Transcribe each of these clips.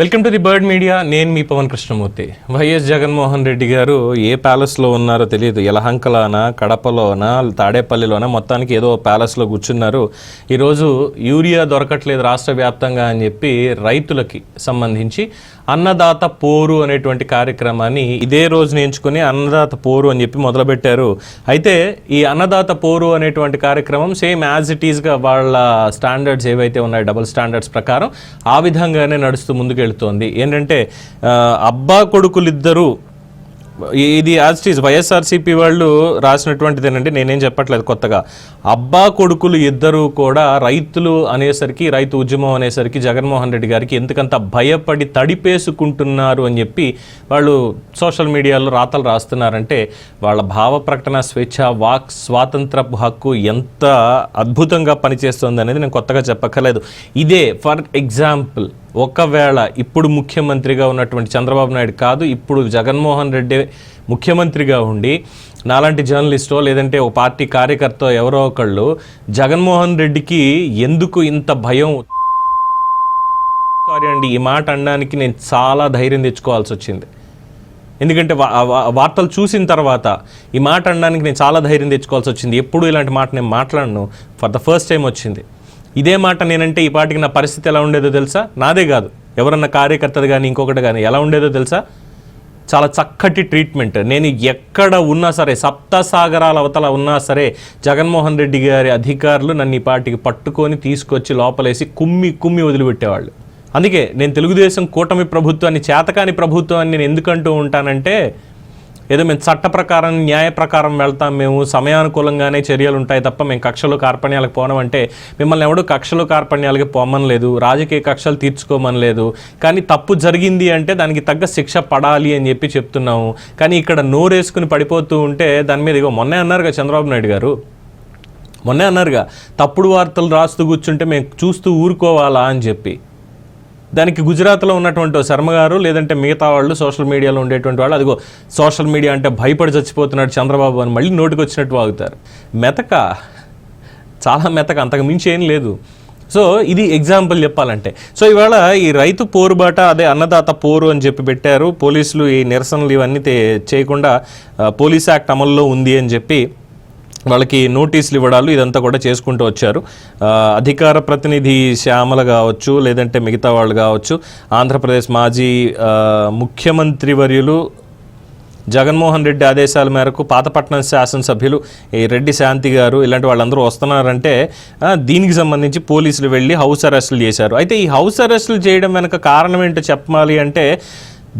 Welcome to the bird media. నేను మీ Pawan Krishnamurthy. YS Jaganmohan Reddy గారు ఏ ప్యాలెస్లో ఉన్నారో తెలియదు. యలహంకలోనా కడపలోనా తాడేపల్లిలోనా మొత్తానికి ఏదో ప్యాలెస్లో కూర్చున్నారు. ఈరోజు యూరియా దొరకట్లేదు రాష్ట్ర వ్యాప్తంగా అని చెప్పి రైతులకి సంబంధించి అన్నదాత పోరు అనేటువంటి కార్యక్రమాన్ని ఇదే రోజు ఎంచుకొని అన్నదాత పోరు అని చెప్పి మొదలుపెట్టారు. అయితే ఈ అన్నదాత పోరు అనేటువంటి కార్యక్రమం సేమ్ యాజ్ ఇట్ ఈస్గా వాళ్ళ స్టాండర్డ్స్ ఏవైతే ఉన్నాయో డబుల్ స్టాండర్డ్స్ ప్రకారం ఆ విధంగానే నడుస్తూ వెళుతోంది. ఏంటంటే అబ్బా కొడుకులిద్దరూ ఇది యాజ్ ఈజ్ వైఎస్ఆర్సీపీ వాళ్ళు రాసినటువంటిదేనండి నేనేం చెప్పట్లేదు కొత్తగా. అబ్బా కొడుకులు ఇద్దరు కూడా రైతులు అనేసరికి రైతు ఉద్యమం అనేసరికి జగన్మోహన్ రెడ్డి గారికి ఎందుకంత భయపడి తడిపేసుకుంటున్నారు అని చెప్పి వాళ్ళు సోషల్ మీడియాలో రాతలు రాస్తున్నారంటే వాళ్ళ భావ ప్రకటన స్వేచ్ఛ వాక్ స్వాతంత్రపు హక్కు ఎంత అద్భుతంగా పనిచేస్తుంది అనేది నేను కొత్తగా చెప్పక్కర్లేదు. ఇదే ఫర్ ఎగ్జాంపుల్ ఒకవేళ ఇప్పుడు ముఖ్యమంత్రిగా ఉన్నటువంటి చంద్రబాబు నాయుడు కాదు ఇప్పుడు జగన్మోహన్ రెడ్డి ముఖ్యమంత్రిగా ఉండి నాలాంటి జర్నలిస్టో లేదంటే ఒక పార్టీ కార్యకర్త ఎవరో ఒకళ్ళు జగన్మోహన్ రెడ్డికి ఎందుకు ఇంత భయం? సారీ అండి ఈ మాట అనడానికి నేను చాలా ధైర్యం తెచ్చుకోవాల్సి వచ్చింది. ఎందుకంటే వార్తలు చూసిన తర్వాత ఈ మాట అనడానికి నేను చాలా ధైర్యం తెచ్చుకోవాల్సి వచ్చింది. ఎప్పుడు ఇలాంటి మాట నేను మాట్లాడను. ఫర్ ద ఫస్ట్ టైం వచ్చింది. ఇదే మాట నేనంటే ఈ పాటికి నా పరిస్థితి ఎలా ఉండేదో తెలుసా? నాదే కాదు. ఎవరన్నా కార్యకర్తది కానీ ఇంకొకటి కానీ ఎలా ఉండేదో తెలుసా? చాలా చక్కటి ట్రీట్మెంట్. నేను ఎక్కడ ఉన్నా సరే సప్తసాగరాల అవతల ఉన్నా సరే జగన్మోహన్ రెడ్డి గారి అధికారులు నన్ను ఈ పాటికి పట్టుకొని తీసుకొచ్చి లోపలేసి కుమ్మి కుమ్మి వదిలిపెట్టేవాళ్ళు. అందుకే నేను తెలుగుదేశం కూటమి ప్రభుత్వాన్ని చేతకాని ప్రభుత్వాన్ని నేను ఎందుకంటూ ఉంటానంటే ఏదో మేము చట్ట ప్రకారం న్యాయ ప్రకారం వెళ్తాం మేము సమయానుకూలంగానే చర్యలు ఉంటాయి తప్ప మేము కక్షలు కార్పణ్యాలకు పోనమంటే మిమ్మల్ని ఎవడు కక్షలు కార్పణ్యాలకి పోమనలేదు రాజకీయ కక్షలు తీర్చుకోమనలేదు. కానీ తప్పు జరిగింది అంటే దానికి తగ్గ శిక్ష పడాలి అని చెప్పి చెప్తున్నాము. కానీ ఇక్కడ నోరేసుకుని పడిపోతూ ఉంటే దాని మీద ఇగో మొన్నే అన్నారుగా చంద్రబాబు నాయుడు గారు. మొన్నే అన్నారుగా తప్పుడు వార్తలు రాస్తూ కూర్చుంటే మేము చూస్తూ ఊరుకోవాలా అని చెప్పి. దానికి గుజరాత్లో ఉన్నటువంటి శర్మ గారు లేదంటే మిగతా వాళ్ళు సోషల్ మీడియాలో ఉండేటువంటి వాళ్ళు అదిగో సోషల్ మీడియా అంటే భయపడి చచ్చిపోతున్నాడు చంద్రబాబు అని మళ్ళీ నోటికి వచ్చినట్టు వాగుతారు. మెతక చాలా మెతక అంతకు మించి ఏం లేదు. సో ఇది ఎగ్జాంపుల్ చెప్పాలంటే. సో ఇవాళ ఈ రైతు పోరుబాట అదే అన్నదాత పోరు అని చెప్పి పెట్టారు. పోలీసులు ఈ నిరసనలు ఇవన్నీ చేయకుండా పోలీస్ యాక్ట్ అమల్లో ఉంది అని చెప్పి వాళ్ళకి నోటీసులు ఇవ్వడాలు ఇదంతా కూడా చేసుకుంటూ వచ్చారు. అధికార ప్రతినిధి శ్యామల కావచ్చు లేదంటే మిగతా వాళ్ళు కావచ్చు ఆంధ్రప్రదేశ్ మాజీ ముఖ్యమంత్రి వర్యులు జగన్మోహన్ రెడ్డి ఆదేశాల మేరకు పాతపట్నం శాసనసభ్యులు ఈ రెడ్డి శాంతి గారు ఇలాంటి వాళ్ళందరూ వస్తున్నారంటే దీనికి సంబంధించి పోలీసులు వెళ్ళి హౌస్ అరెస్టులు చేశారు. అయితే ఈ హౌస్ అరెస్టులు చేయడం వెనక కారణం ఏంటో చెప్పాలి అంటే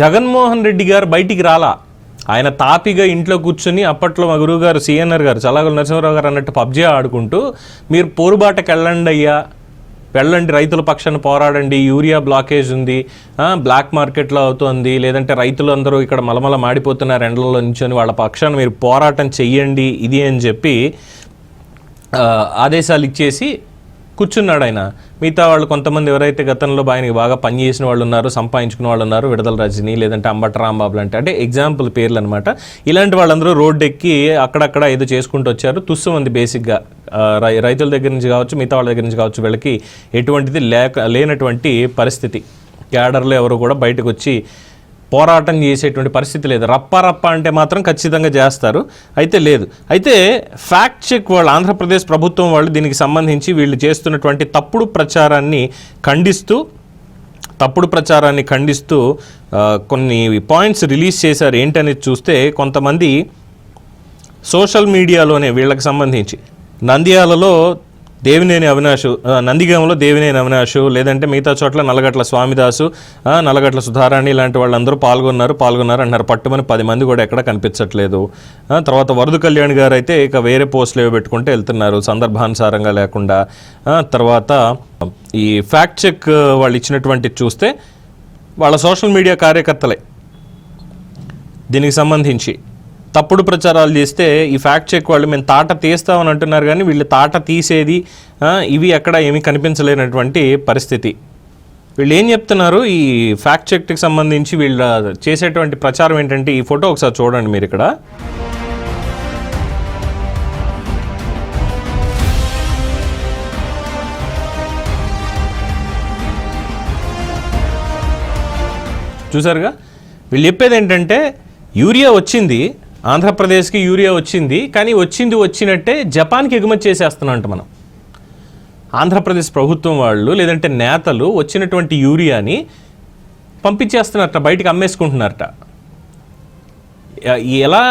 జగన్మోహన్ రెడ్డి గారు బయటికి రాలా. ఆయన తాపిగా ఇంట్లో కూర్చుని అప్పట్లో మా గురువు గారు సిఎన్ఆర్ గారు చల్లగల నరసింహరావు గారు అన్నట్టు పబ్జీ ఆడుకుంటూ మీరు పోరుబాటకు వెళ్ళండి అయ్యా వెళ్ళండి రైతుల పక్షాన పోరాడండి యూరియా బ్లాకేజ్ ఉంది బ్లాక్ మార్కెట్లో అవుతుంది లేదంటే రైతులు అందరూ ఇక్కడ మలమల మాడిపోతున్నారు ఎండలలో నించొని వాళ్ళ పక్షాన మీరు పోరాటం చెయ్యండి ఇది అని చెప్పి ఆదేశాలు ఇచ్చేసి కూర్చున్నాడు ఆయన. మిగతా వాళ్ళు కొంతమంది ఎవరైతే గతంలో ఆయనకి బాగా పనిచేసిన వాళ్ళు ఉన్నారు సంపాదించుకున్న వాళ్ళు ఉన్నారు విడదల రజని లేదంటే అంబట రాంబాబు లాంటి అంటే ఎగ్జాంపుల్ పేర్లు అనమాట ఇలాంటి వాళ్ళందరూ రోడ్డు ఎక్కి అక్కడక్కడ ఏదో చేసుకుంటూ వచ్చారు. తుస్సు ఉంది బేసిక్గా రై- రైతుల దగ్గర నుంచి కావచ్చు మిగతా వాళ్ళ దగ్గర నుంచి కావచ్చు వీళ్ళకి ఎటువంటిది లేక లేనటువంటి పరిస్థితి. క్యాడర్లో ఎవరు కూడా బయటకు వచ్చి పోరాటం చేసేటువంటి పరిస్థితి లేదు. రప్పారప్ప అంటే మాత్రం ఖచ్చితంగా చేస్తారు. అయితే లేదు. అయితే ఫ్యాక్ట్ చెక్ వాళ్ళు ఆంధ్రప్రదేశ్ ప్రభుత్వం వాళ్ళు దీనికి సంబంధించి వీళ్ళు చేస్తున్నటువంటి తప్పుడు ప్రచారాన్ని ఖండిస్తూ తప్పుడు ప్రచారాన్ని ఖండిస్తూ కొన్ని పాయింట్స్ రిలీజ్ చేశారు. ఏంటనేది చూస్తే కొంతమంది సోషల్ మీడియాలోనే వీళ్ళకి సంబంధించి. నంద్యాలలో దేవినేని అవినాశు నందిగంలో నందిగామలో దేవినేని అవినాశు లేదంటే మిగతా చోట్ల నల్లగట్ల స్వామిదాసు నలగట్ల నల్లగట్ల సుధారాణి ఇలాంటి వాళ్ళందరూ పాల్గొన్నారు పాల్గొన్నారు అంటున్నారు. పట్టుమని పది మంది కూడా ఎక్కడ కనిపించట్లేదు. తర్వాత వరద కళ్యాణ్ గారు అయితే ఇక వేరే పోస్టులు ఏవో పెట్టుకుంటే వెళ్తున్నారు సందర్భానుసారంగా లేకుండా. తర్వాత ఈ ఫ్యాక్ట్ చెక్ వాళ్ళు ఇచ్చినటువంటి చూస్తే వాళ్ళ సోషల్ మీడియా కార్యకర్తలే. దీనికి సంబంధించి తప్పుడు ప్రచారాలు చేస్తే ఈ ఫ్యాక్ట్ చెక్ వాళ్ళు మేము తాట తీస్తామని అంటున్నారు కానీ వీళ్ళు తాట తీసేది ఇవి ఎక్కడ ఏమీ కనిపించలేనటువంటి పరిస్థితి. వీళ్ళు ఏం చెప్తున్నారు? ఈ ఫ్యాక్ట్ చెక్కి సంబంధించి వీళ్ళ చేసేటువంటి ప్రచారం ఏంటంటే ఈ ఫోటో ఒకసారి చూడండి మీరు ఇక్కడ. చూసారుగా? వీళ్ళు చెప్పేది ఏంటంటే యూరియా వచ్చింది ఆంధ్రప్రదేశ్కి యూరియా వచ్చింది కానీ వచ్చింది వచ్చినట్టే జపాన్కి ఎగుమతి చేసేస్తున్నామంట మనం. ఆంధ్రప్రదేశ్ ప్రభుత్వం వాళ్ళు లేదంటే నేతలు వచ్చినటువంటి యూరియాని పంపించేస్తున్నారట బయటికి అమ్మేసుకుంటున్నారట. ఎలా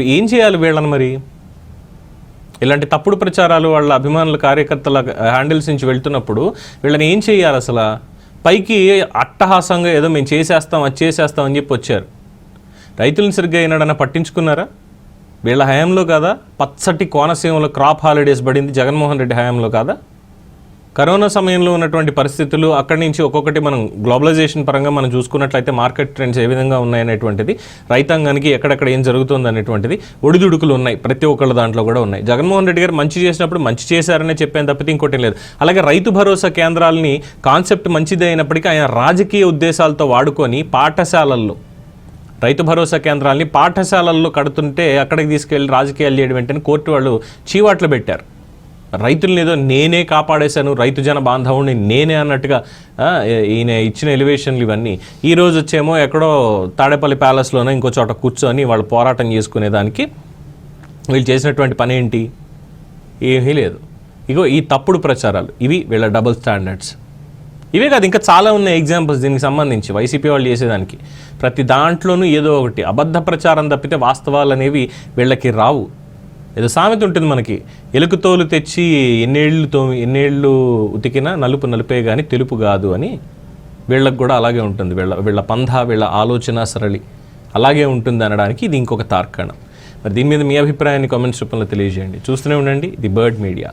ఏం చేయాలి వీళ్ళని మరి? ఇలాంటి తప్పుడు ప్రచారాలు వాళ్ళ అభిమానుల కార్యకర్తల హ్యాండిల్స్ నుంచి వెళ్తున్నప్పుడు వీళ్ళని ఏం చేయాలి అసలు? పైకి అట్టహాసంగా ఏదో మేము చేసేస్తాం అది చేసేస్తాం అని చెప్పి వచ్చారు. రైతులను సరిగ్గా ఏనాడన్నా పట్టించుకున్నారా? వీళ్ళ హయాంలో కాదా? పచ్చటి కోనసీమలో క్రాప్ హాలిడేస్ పడింది జగన్మోహన్ రెడ్డి హయాంలో కాదా? కరోనా సమయంలో ఉన్నటువంటి పరిస్థితులు అక్కడి నుంచి ఒక్కొక్కటి మనం గ్లోబలైజేషన్ పరంగా మనం చూసుకున్నట్లయితే మార్కెట్ ట్రెండ్స్ ఏ విధంగా ఉన్నాయనేటువంటిది రైతాంగానికి ఎక్కడెక్కడ ఏం జరుగుతుంది అనేటువంటిది ఒడిదుడుకులు ఉన్నాయి. ప్రతి ఒక్కళ్ళ దాంట్లో కూడా ఉన్నాయి. జగన్మోహన్ రెడ్డి గారు మంచి చేసినప్పుడు మంచి చేశారనే చెప్పాను తప్పితే ఇంకోటి లేదు. అలాగే రైతు భరోసా కేంద్రాలని కాన్సెప్ట్ మంచిదే అయినప్పటికీ ఆయన రాజకీయ ఉద్దేశాలతో వాడుకొని పాఠశాలల్లో రైతు భరోసా కేంద్రాల్ని పాఠశాలల్లో కడుతుంటే అక్కడికి తీసుకెళ్ళి రాజకీయాలు చేయడం వెంటనే కోర్టు వాళ్ళు చీవాట్లు పెట్టారు. రైతులు ఏదో నేనే కాపాడేశాను రైతు జన బాంధవుని నేనే అన్నట్టుగా ఈయన ఇచ్చిన ఎలివేషన్లు ఇవన్నీ. ఈ రోజు వచ్చేమో ఎక్కడో తాడేపల్లి ప్యాలెస్లోనే ఇంకో చోట కూర్చొని వాళ్ళు పోరాటం చేసుకునేదానికి వీళ్ళు చేసినటువంటి పని ఏంటి? ఏమీ లేదు. ఇగో ఈ తప్పుడు ప్రచారాలు ఇవి వీళ్ళ డబుల్ స్టాండర్డ్స్. ఇవే కాదు ఇంకా చాలా ఉన్నాయి ఎగ్జాంపుల్స్ దీనికి సంబంధించి వైసీపీ వాళ్ళు చేసేదానికి. ప్రతి దాంట్లోనూ ఏదో ఒకటి అబద్ధ ప్రచారం తప్పితే వాస్తవాలు అనేవి వీళ్ళకి రావు. ఏదో సామెత ఉంటుంది మనకి ఎలుకతోలు తెచ్చి ఎన్నేళ్ళు తో ఎన్నేళ్ళు ఉతికినా నలుపు నలుపే కానీ తెలుపు కాదు అని వీళ్ళకి కూడా అలాగే ఉంటుంది. వీళ్ళ వీళ్ళ పంధ వీళ్ళ ఆలోచన సరళి అలాగే ఉంటుంది అనడానికి ఇది ఇంకొక తార్కాణం. మరి దీని మీద మీ అభిప్రాయాన్ని కామెంట్స్ రూపంలో తెలియజేయండి. చూస్తూనే ఉండండి ది బర్డ్ మీడియా.